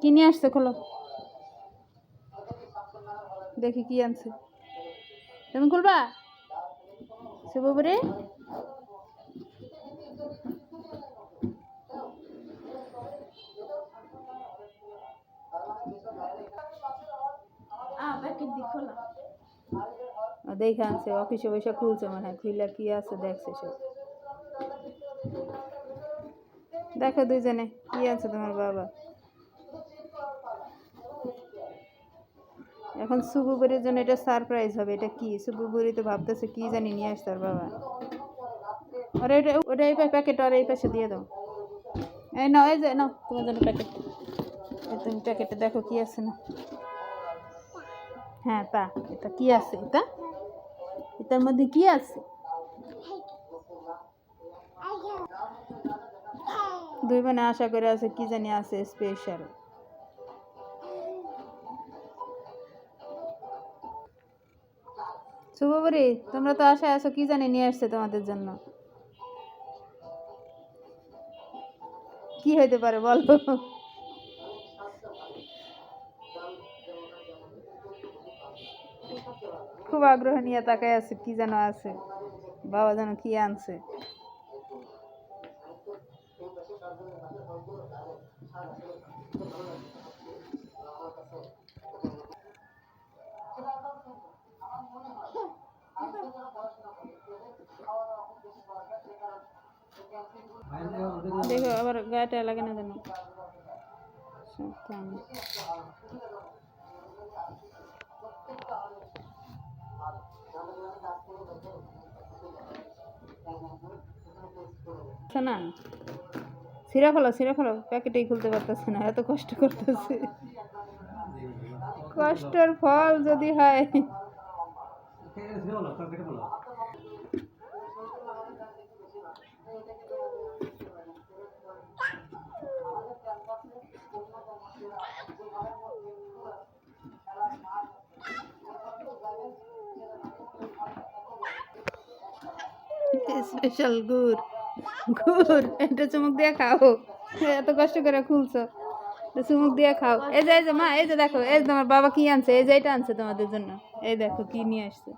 কি নিয়ে আসছে খোলো। দেখি কি আনছে। তুমি খুলবা? ও দেখে আনছে অফিসে বসে খুলছে মনে হয়। খুললে কি আছে দেখছে সব। দেখো দুজনে কি আছে তোমার বাবা? এখন সুবুবুরির জন্য এটা সারপ্রাইজ হবে। এটা কি? সুবুবুরি তো ভাবতেছে, কি জানি নিয়ে আসতে বাবা। ওরা এটা ওটা এই প্যাকেট আর এই পাশে দিয়ে দাও। এই নাও, এই যে নাও। তোমার জন্য প্যাকেট তুমি প্যাকেটে দেখো কি আছে না। হ্যাঁ তা এটা কি আছে? এটা? এটার মধ্যে কি আছে? দুই বোনে আশা করে আছে, কি জানি আছে স্পেশাল শুভবরি তোমরা তো আশায় আছো, কি জানি নিয়ে আসছে তোমাদের জন্য? কি হইতে পারে বলো? খুব আগ্রহ নিয়ে তাকায় আছে, কি যেন আছে, বাবা যেন কি আনছে। দেখো আবার গায়েটা লাগে না যেন। আচ্ছা না সিরা ফেলো সিরা ফেলো প্যাকেটেই খুলতে পারতেছে না এত কষ্ট করতেছে কষ্টের ফল যদি হয় স্পেশাল গুড়। গুড় এটা চুমুক দিয়ে খাও। এত কষ্ট করে খুলছো। চুমুক দিয়ে খাও। এই যে এই যে মা এই যে দেখো এই তোমার বাবা কি আনছে? এই যে এটা আনছে তোমাদের জন্য। এই দেখো কি নিয়ে আসছে।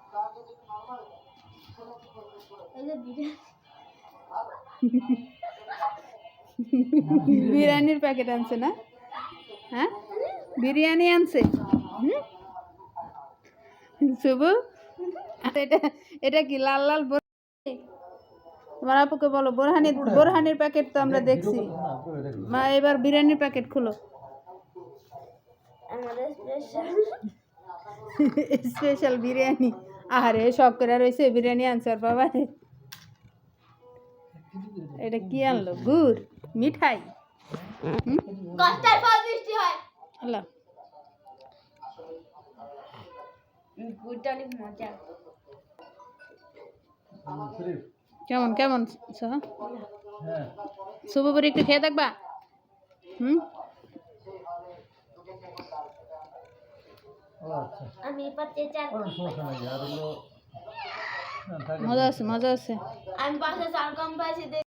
বিরিয়ানির প্যাকেট আনছে না? হ্যাঁ? বিরিয়ানি আনছে? হুম? শুভ। এটা এটা কি লাল লাল? তোমার আপুকে বলো বোরহানির বোরহানির প্যাকেট তো আমরা দেখছি। মা এবার বিরিয়ানির প্যাকেট খুলো। স্পেশাল বিরিয়ানি। আরে শখ করে রয়েছে বিরিয়ানি আনসার বাবা এটা কি আনলো? গুড় মিঠাই। হয়। হ্যালো। গুড়টা অনেক মজা। কেমন কেমন শুভপুরি একটু খেয়ে দেখবা হুম আমি পাচ্ছে চার মজা আছে মজা আছে আমি পাশে চার কম পাইছি